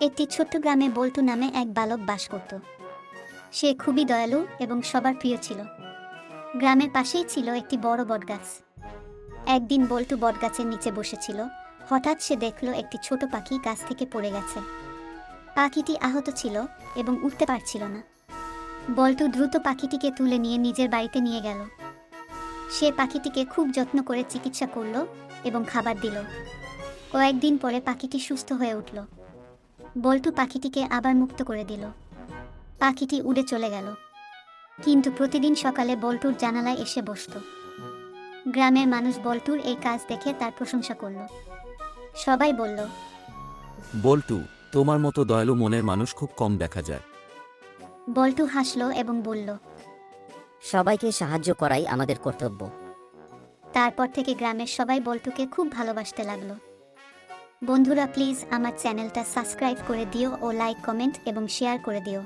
একটি ছোট্ট গ্রামে বল্টু নামে এক বালক বাস করত। সে খুবই দয়ালু এবং সবার প্রিয় ছিল। গ্রামের পাশেই ছিল একটি বড় বটগাছ। একদিন বল্টু বটগাছের নিচে বসেছিল। হঠাৎ সে দেখল একটি ছোট পাখি গাছ থেকে পড়ে গেছে। পাখিটি আহত ছিল এবং উঠতে পারছিল না। বল্টু দ্রুত পাখিটিকে তুলে নিয়ে নিজের বাড়িতে নিয়ে গেল। সে পাখিটিকে খুব যত্ন করে চিকিৎসা করল এবং খাবার দিল। কয়েকদিন পরে পাখিটি সুস্থ হয়ে উঠল। বল্টু পাখিটিকে আবার মুক্ত করে দিল। পাখিটি উড়ে চলে গেল। কিন্তু প্রতিদিন সকালে বল্টুর জানালায় এসে বসতো। গ্রামের মানুষ বল্টুর এই কাজ দেখে তার প্রশংসা করল। সবাই বলল বল্টু তোমার মতো দয়ালু মনের মানুষ খুব কম দেখা যায়। বল্টু হাসলো এবং বলল সবাইকে সাহায্য করাই আমাদের কর্তব্য। তারপর থেকে গ্রামের সবাই বল্টুকে খুব ভালোবাসতে লাগল। বন্ধুরা প্লিজ আমার চ্যানেলটা সাবস্ক্রাইব করে দিও ও লাইক কমেন্ট এবং শেয়ার করে দিও।